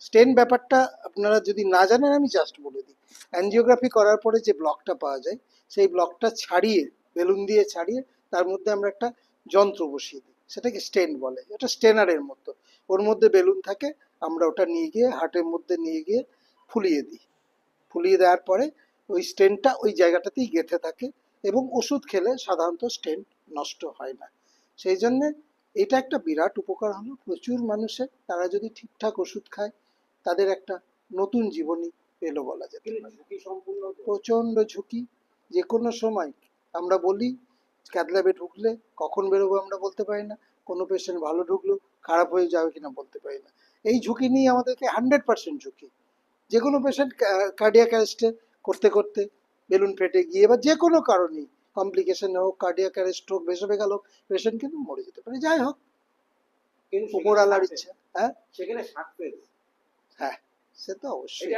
স্টেন ব্যাপারটা আপনারা যদি না জানেন, আমি জাস্ট বলে দিই। অ্যানজিওগ্রাফি করার পরে যে ব্লকটা পাওয়া যায়, সেই ব্লকটা ছাড়িয়ে বেলুন দিয়ে ছাড়িয়ে, তার মধ্যে আমরা একটা যন্ত্র বসিয়ে দিই। সেটাকে স্টেন বলে। এটা স্টেনারের মতো। ওর মধ্যে বেলুন থাকে, আমরা ওটা নিয়ে গিয়ে হার্টের মধ্যে নিয়ে গিয়ে ফুলিয়ে দিই। ফুলিয়ে দেওয়ার পরে ওই স্টেনটা ওই জায়গাটাতেই গেঁথে থাকে এবং ওষুধ খেলে সাধারণত স্টেন নষ্ট হয় না। সেই জন্যে এটা একটা বিরাট উপকার হলো। প্রচুর মানুষের, তারা যদি ঠিকঠাক ওষুধ খায় তাদের একটা নতুন জীবনী পেল বলা যেতে কিন্তু পারে। ঝুঁকি সম্পূর্ণ প্রচণ্ড ঝুঁকি। যে কোনো সময় আমরা বলি ক্যাথল্যাবে ঢুকলে কখন বেরোবো আমরা বলতে পারি না। কোনো পেশেন্ট ভালো ঢুকলো খারাপ হয়ে যাবে কিনা বলতে পারি না। এই ঝুঁকি নিয়ে আমাদেরকে হান্ড্রেড পার্সেন্ট ঝুঁকি। যে কোনো পেশেন্ট কার্ডিয়াক অ্যারেস্টে করতে করতে বেলুন ফেটে গিয়ে বা যে কোনো কারণেই কমপ্লিকেশন হোক কার্ডিয়াক অ্যারেস্ট হোক বেসবে গেল পেশেন্ট কিন্তু মরে যেতে পারে। যাই হোক সেখানে উপরওয়ালার ইচ্ছা হ্যাঁ? সেখানে সে তো অবশ্যই।